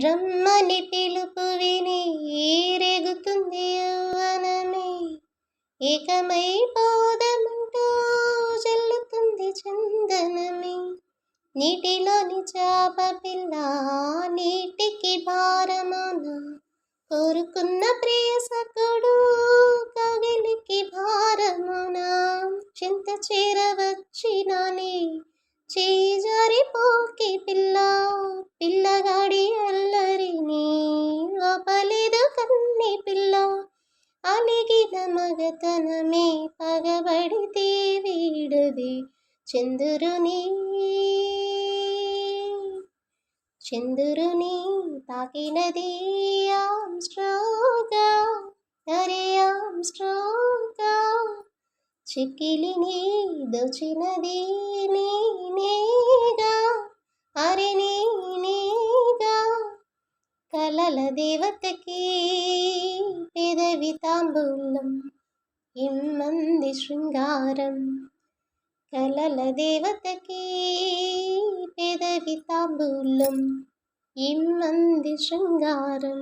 రమ్మని పిలుపు విని ఈరెగుతుంది యవ్వనమే. ఏకమై పోదమంటూ చెల్లుతుంది చందనమే. నీటిలోని చాప పిల్ల నీటికి భారమాన కోరుకున్న ప్రియ సకుడు కగిలికి భారమున. చింత చేరవచ్చినానే చేజారిపోకి పిల్ల పిల్లగా పగతనమే పగబడితే వీడది చంద్రుని. చంద్రుని తాకినది ఆమ్ స్ట్రోగా అరే ఆమ్ స్ట్రోగా చిక్కిలిని దోచినది నేనేగా అరే నేనేగా. కలల దేవతకి పెదవి తాంబూలం ఇమ్మంది శృంగారం కలల దేవతకి పెదవి తాంబూలం ఇమ్మంది శృంగారం